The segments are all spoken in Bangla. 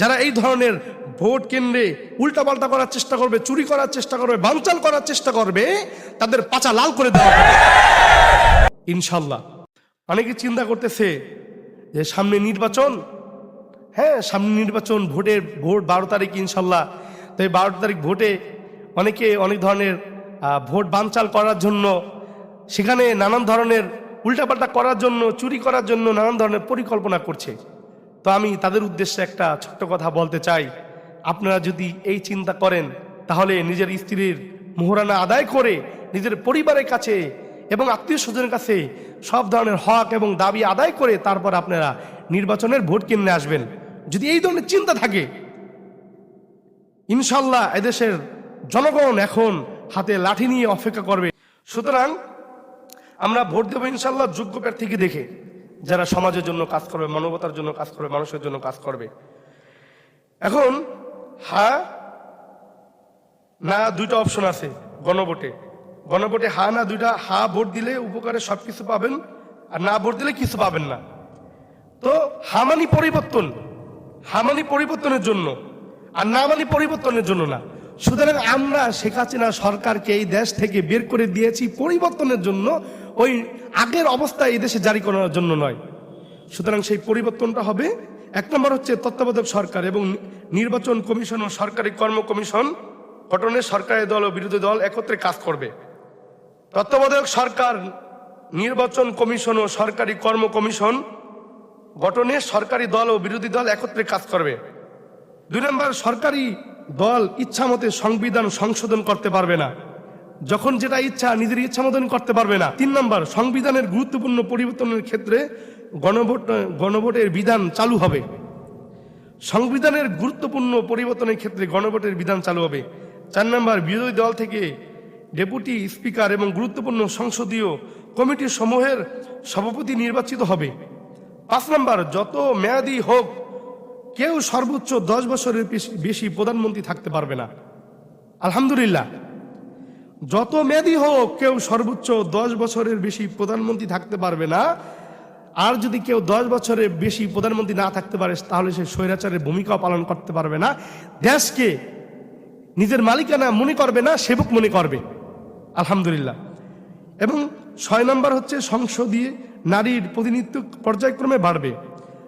যারা এই ধরনের ভোট কেন্দ্রে উল্টাপাল্টা করার চেষ্টা করবে, চুরি করার চেষ্টা করবে, বানচাল করার চেষ্টা করবে, তাদের পাচা লাল করে দেওয়া হবে। ইনশাল্লাহ। অনেকে চিন্তা করতেছে যে সামনে নির্বাচন? হ্যাঁ সামনে নির্বাচন, ভোটের ভোট বারো তারিখ ইনশাল্লাহ। তো এই বারো তারিখ ভোটে অনেকে অনেক ধরনের ভোট বানচাল করার জন্য, সেখানে নানান ধরনের উল্টাপাল্টা করার জন্য, চুরি করার জন্য নানান ধরনের পরিকল্পনা করছে। তো আমি তাদের উদ্দেশ্যে একটা ছোট্ট কথা বলতে চাই। আপনারা যদি এই চিন্তা করেন, তাহলে নিজের স্ত্রীর মোহরানা আদায় করে নিজের পরিবারের কাছে এবং আত্মীয় স্বজনের কাছে সব ধরনের হক এবং দাবি আদায় করে তারপর আপনারা নির্বাচনের ভোট কিনে আসবেন। যদি এই ধরনের চিন্তা থাকে, ইনশাল্লাহ এদেশের জনগণ এখন হাতে লাঠি নিয়ে অপেক্ষা করবে। সুতরাং আমরা ভোট দেবো ইনশাল্লাহ যোগ্য প্রার্থীকে দেখে। যারা সমাজের জন্য কাজ করবে, মানবতার জন্য কাজ করবে, মানুষের জন্য কাজ করবে। এখন, হা, না, দুইটা অপশন আছে গণভোটে। গণভোটে হা, না, দুইটা, হা, ভোট দিলে উপকারে সব কিছু পাবেন, আর না, ভোট দিলে কিছু পাবেন না। তো হামানি পরিবর্তন। হামানি পরিবর্তনের জন্য, আর না মানি পরিবর্তনের জন্য না। সুতরাং আমরা শেখ হাসিনা সরকারকে এই দেশ থেকে বের করে দিয়েছি পরিবর্তনের জন্য ওই আগের অবস্থা এই দেশে জারি করার জন্য নয়। সুতরাং সেই পরিবর্তনটা হবে। এক নম্বর হচ্ছে তত্ত্বাবধায়ক সরকার এবং নির্বাচন কমিশন ও সরকারি কর্ম কমিশন গঠনে সরকারি দল ও বিরোধী দল একত্রে কাজ করবে। তত্ত্বাবধায়ক সরকার, নির্বাচন কমিশন ও সরকারি কর্ম কমিশন গঠনে সরকারি দল ও বিরোধী দল একত্রে কাজ করবে। দুই নম্বর, সরকারি দল ইচ্ছা মতে সংবিধান সংশোধন করতে পারবে না। যখন যেটা ইচ্ছা, নিজের ইচ্ছা মতন করতে পারবে না। তিন নম্বর, সংবিধানের গুরুত্বপূর্ণ পরিবর্তনের ক্ষেত্রে গণভোট, গণভোটের বিধান চালু হবে। সংবিধানের গুরুত্বপূর্ণ পরিবর্তনের ক্ষেত্রে গণভোটের বিধান চালু হবে। চার নম্বর, বিরোধী দল থেকে ডেপুটি স্পিকার এবং গুরুত্বপূর্ণ সংসদীয় কমিটি সমূহের সভাপতি নির্বাচিত হবে। পাঁচ নম্বর, যত মেয়াদি হোক, কেউ সর্বোচ্চ দশ বছরের বেশি- প্রধানমন্ত্রী থাকতে পারবে না। আলহামদুলিল্লাহ। যত মেয়াদি হোক, কেউ সর্বোচ্চ দশ বছরের বেশি প্রধানমন্ত্রী থাকতে পারবে না। আর যদি কেউ দশ বছরের বেশি প্রধানমন্ত্রী না থাকতে পারে, তাহলে সে স্বৈরাচারের ভূমিকাও পালন করতে পারবে না। দেশকে নিজের মালিকানা মনে করবে না, সেবক মনে করবে। আলহামদুলিল্লাহ। এবং ছয় নম্বর হচ্ছে সংসদীয় নারীর প্রতিনিধিত্ব পর্যায়ক্রমে বাড়বে।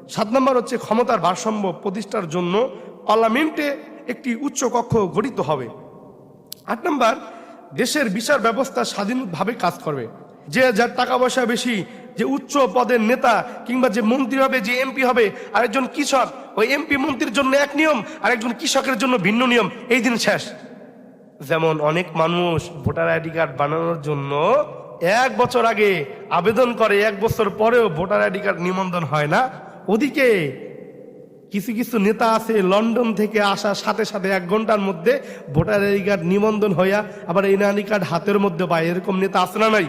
সাত নম্বর হচ্ছে ক্ষমতার ভারসাম্য প্রতিষ্ঠার জন্য পার্লামেন্টে একটি উচ্চ কক্ষ গঠিত হবে। আট নম্বর দেশের বিচার ব্যবস্থা স্বাধীনভাবে কাজ করবে। যে যার টাকা পয়সা বেশি, যে উচ্চ পদের নেতা কিংবা যে মন্ত্রী হবে, যে এমপি হবে, আরেকজন কৃষক, ওই এমপি মন্ত্রীর জন্য এক নিয়ম আর একজন কৃষকের জন্য ভিন্ন নিয়ম, এই দিন শেষ। যেমন অনেক মানুষ ভোটার আইডি কার্ড বানানোর জন্য এক বছর আগে আবেদন করে, এক বছর পরেও ভোটার আইডি কার্ড নিবন্ধন হয় না। ওদিকে কিছু কিছু নেতা আছে লন্ডন থেকে আসার সাথে সাথে এক ঘণ্টার মধ্যে ভোটার আইডি কার্ড নিবন্ধন হইয়া আবার এই আইডি কার্ড হাতের মধ্যে পায়। এরকম নেতা আছে না নাই?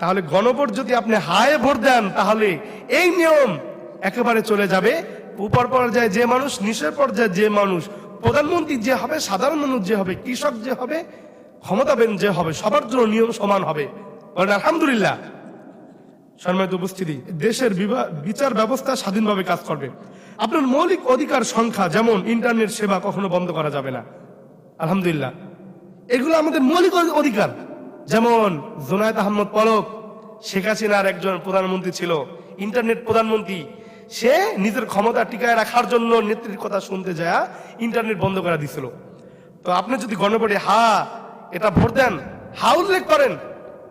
তাহলে গণভোট যদি আপনি হায়ে ভোট দেন, তাহলে এই নিয়ম একেবারে চলে যাবে। উপর পর্যায়ে যে মানুষ, নিচের পর্যায়ে যে মানুষ, প্রধানমন্ত্রী যে হবে, সাধারণ মানুষ যে হবে, কৃষক যে হবে, ক্ষমতাবেন যে হবে, সবার জন্য নিয়ম সমান হবে। আলহামদুলিল্লাহ। সম্মানিত উপস্থিতি, দেশের বিচার ব্যবস্থা স্বাধীনভাবে কাজ করবে। আপনার মৌলিক অধিকার সংখ্যা, যেমন ইন্টারনেট সেবা কখনো বন্ধ করা যাবে না। আলহামদুলিল্লাহ। এগুলো আমাদের মৌলিক অধিকার। যেমন জোনায়দ আহমদ পলক, শেখ হাসিনার একজন প্রধানমন্ত্রী ছিল, ইন্টারনেট প্রধানমন্ত্রী। সে নিজের ক্ষমতা টিকায় রাখার জন্য নেত্রীর কথা শুনতে যায়, ইন্টারনেট বন্ধ করে দিছিল। তো আপনি যদি গণভোটে, হা, এটা ভোট দেন, হা, উল্লেখ করেন,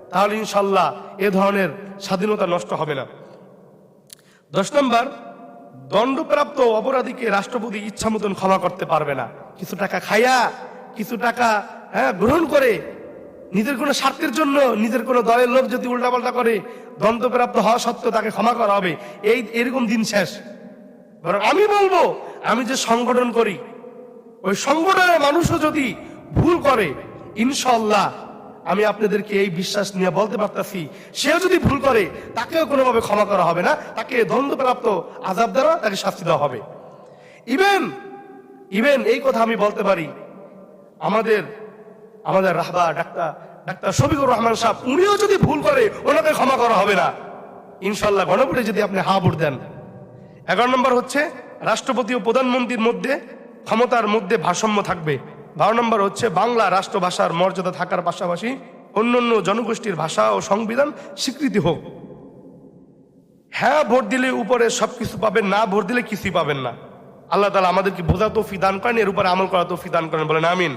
তাহলে ইনশাল্লাহ এ ধরনের স্বাধীনতা নষ্ট হবে না। দশ নম্বর দণ্ডপ্রাপ্ত অপরাধীকে রাষ্ট্রপতি ইচ্ছা মতন ক্ষমা করতে পারবে না। কিছু টাকা খাইয়া, কিছু টাকা হ্যাঁ গ্রহণ করে নিজের কোনো স্বার্থের জন্য নিজের কোনো দলের লোক যদি উল্টাপাল্টা করে, দণ্ডপ্রাপ্ত হওয়া সত্ত্বেও তাকে ক্ষমা করা হবে। এই, এরকম দিন শেষ। বরং আমি বলব, আমি যে সংগঠন করি, ওই সংগঠনের মানুষও যদি ভুল করে ইনশাল্লাহ আমি আপনাদেরকে এই বিশ্বাস নিয়ে বলতে পারতাছি, সেও যদি ভুল করে, তাকেও কোনোভাবে ক্ষমা করা হবে না, তাকে দ্বন্দ্বপ্রাপ্ত আজাব দ্বারা তাকে শাস্তি দেওয়া হবে। ইভেন ইভেন এই কথা আমি বলতে পারি, আমাদের আমাদের রাহবা, ডাক্তার ডাক্তার শফিকুর রহমান সাহেব, উনিও যদি ভুল করে, ওনাকে ক্ষমা করা হবে না। ইনশাল্লাহ গণভোটে যদি আপনি হা ভোট দেন। এগারো নম্বর হচ্ছে, রাষ্ট্রপতি ও প্রধানমন্ত্রীর মধ্যে, ক্ষমতার মধ্যে ভারসাম্য থাকবে। বারো নম্বর হচ্ছে বাংলা রাষ্ট্রভাষার মর্যাদা থাকার পাশাপাশি অন্যান্য জনগোষ্ঠীর ভাষা ও সংবিধান স্বীকৃতি হোক। হ্যাঁ ভোট দিলে উপরে সব কিছু পাবেন, না ভোট দিলে কিছুই পাবেন না। আল্লাহ তালা আমাদেরকে বোঝা তৌফি দান করেন, এর উপরে আমল করা তো ফিদান করেন বলেন, আমিন।